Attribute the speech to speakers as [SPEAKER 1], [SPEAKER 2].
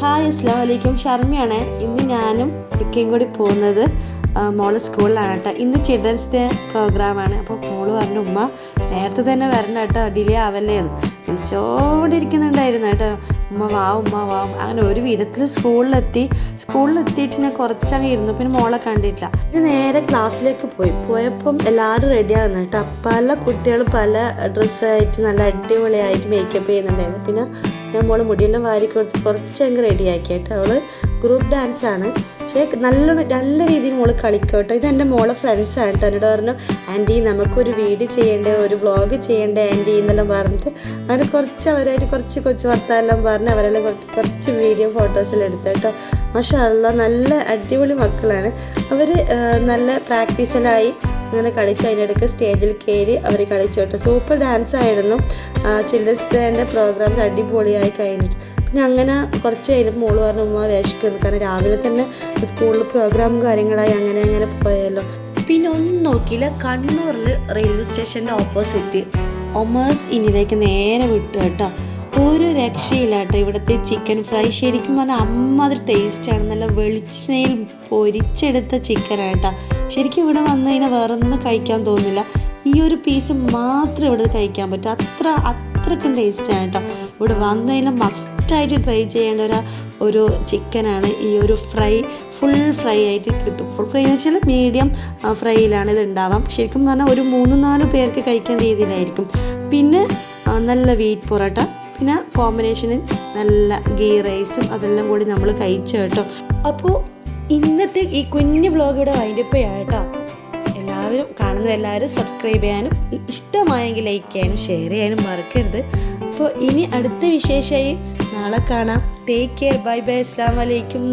[SPEAKER 1] Hi അസ്ലാം വലൈക്കും ഷർമ്മയാണ് ഇന്ന് ഞാനും ഇക്കയും കൂടി പോകുന്നത് മോൾ സ്കൂളിലാണ് കേട്ടോ ഇന്ന് ചിൽഡ്രൻസ് ഡേ പ്രോഗ്രാമാണ് അപ്പോൾ മോൾ പറഞ്ഞു ഉമ്മ നേരത്തെ തന്നെ വരണം കേട്ടോ ഡിലേ ആവല്ലേ എന്ന്. വിളിച്ചോണ്ടിരിക്കുന്നുണ്ടായിരുന്നു കേട്ടോ ഉമ്മ വാ ഉമ്മ വാ. അങ്ങനെ ഒരു വിധത്തിൽ സ്കൂളിലെത്തി. സ്കൂളിലെത്തിയിട്ട് ഞാൻ കുറച്ചങ്ങ് ഇരുന്നു. പിന്നെ മോളെ കണ്ടിട്ടില്ല. പിന്നെ നേരെ ക്ലാസ്സിലേക്ക് പോയി. പോയപ്പം എല്ലാവരും റെഡിയാകുന്നു കേട്ടോ പല കുട്ടികൾ പല ഡ്രസ്സായിട്ട് നല്ല അടിപൊളിയായിട്ട് മേക്കപ്പ് ചെയ്യുന്നുണ്ടായിരുന്നു. പിന്നെ ഞാൻ മോൾ മുടിയെല്ലാം വാരി കൊടുത്ത് കുറച്ചങ്ങ് റെഡിയാക്കിയിട്ട് അവൾ ഗ്രൂപ്പ് ഡാൻസ് ആണ്. പക്ഷേ നല്ല നല്ല രീതിയിൽ മോൾ കളിക്കോട്ടെ. ഇത് എന്റെ മോളെ ഫ്രണ്ട്സ് ആണ് എന്നോട് പറഞ്ഞു ആന്റി നമുക്കൊരു വീഡിയോ ചെയ്യേണ്ടേ ഒരു വ്ളോഗ് ചെയ്യേണ്ടേ ആന്റി എന്നെല്ലാം പറഞ്ഞിട്ട് അങ്ങനെ കുറച്ച് അവരായിട്ട് കുറച്ച് കൊച്ചു വർത്താനെല്ലാം പറഞ്ഞ് അവരെല്ലാം കുറച്ച് കുറച്ച് വീഡിയോ ഫോട്ടോസെല്ലാം എടുത്തു കേട്ടോ പക്ഷേ അല്ല നല്ല അടിപൊളി മക്കളാണ്. അവർ നല്ല പ്രാക്ടീസിലായി അങ്ങനെ കളിച്ച് അതിനിടയ്ക്ക് സ്റ്റേജിൽ കയറി അവർ കളിച്ചു കേട്ടോ. സൂപ്പർ ഡാൻസ് ആയിരുന്നു. ചിൽഡ്രൻസ് ഡേന്റെ പ്രോഗ്രാംസ് അടിപൊളിയായി കഴിഞ്ഞിട്ട്. പിന്നെ അങ്ങനെ കുറച്ച് കഴിഞ്ഞപ്പോൾ മോൾ പറഞ്ഞു ഉമ്മ വേഷിക്കുന്നു. കാരണം രാവിലെ തന്നെ സ്കൂളിൽ പ്രോഗ്രാം കാര്യങ്ങളായി അങ്ങനെ അങ്ങനെ പോയല്ലോ. പിന്നെ ഒന്നും നോക്കിയില്ല. കണ്ണൂരിൽ റെയിൽവേ സ്റ്റേഷന്റെ ഓപ്പോസിറ്റ് ഒമേഴ്സ് ഇനിയിലേക്ക് നേരെ വിട്ടു കേട്ടോ. ഒരു രക്ഷയില്ല കേട്ടോ ഇവിടുത്തെ ചിക്കൻ ഫ്രൈ ശരിക്കും പറഞ്ഞാൽ അമ്മാതിരി ടേസ്റ്റാണ് നല്ല വെളിച്ചെണ്ണയിൽ പൊരിച്ചെടുത്ത ചിക്കനായിട്ടാ ശരിക്കും ഇവിടെ വന്നു കഴിഞ്ഞാൽ വേറെ ഒന്നും കഴിക്കാൻ തോന്നില്ല. ഈ ഒരു പീസ് മാത്രം ഇവിടെ കഴിക്കാൻ പറ്റും. അത്ര അത്രക്കും ടേസ്റ്റാണ് കേട്ടോ. ഇവിടെ വന്നു കഴിഞ്ഞാൽ മസ്റ്റായിട്ട് ട്രൈ ചെയ്യേണ്ട ഒരു ഒരു ചിക്കനാണ് ഈ ഒരു ഫ്രൈ ഫുൾ ഫ്രൈ ആയിട്ട് കിട്ടും. ഫുൾ ഫ്രൈ എന്ന് വെച്ചാൽ മീഡിയം ഫ്രൈയിലാണ് ഇത് ഉണ്ടാവാം. ശരിക്കും പറഞ്ഞാൽ ഒരു മൂന്ന് നാല് പേർക്ക് കഴിക്കേണ്ട രീതിയിലായിരിക്കും. പിന്നെ നല്ല വീറ്റ് പൊറോട്ട. പിന്നെ കോമ്പിനേഷന് നല്ല ഗീ റൈസും അതെല്ലാം കൂടി നമ്മൾ കഴിച്ചു കേട്ടോ. അപ്പോൾ ഇന്നത്തെ ഈ കുഞ്ഞു വ്ളോഗ് ഇവിടെ വൈൻഡപ്പ് കേട്ടോ എല്ലാവരും കാണുന്ന എല്ലാവരും സബ്സ്ക്രൈബ് ചെയ്യാനും ഇഷ്ടമായെങ്കിൽ ലൈക്ക് ചെയ്യാനും ഷെയർ ചെയ്യാനും മറക്കരുത്. അപ്പോൾ ഇനി അടുത്ത വിശേഷമായി നാളെ കാണാം. ടേക്ക് കെയർ ബൈ ബൈ അസ്സാം വലൈക്കും